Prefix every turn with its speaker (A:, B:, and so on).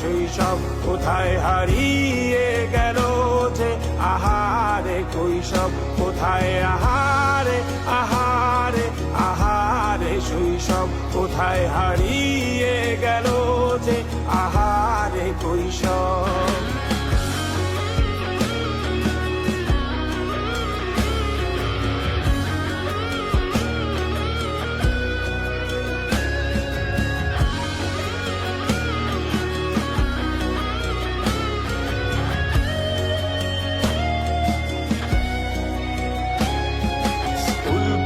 A: সেই সব কোথায় হারিয়ে গেল যে আহারে সব কোথায় আহারে আহারে আহারে শৈশব কোথায় হারিয়ে গেল যে আহারে কৈশব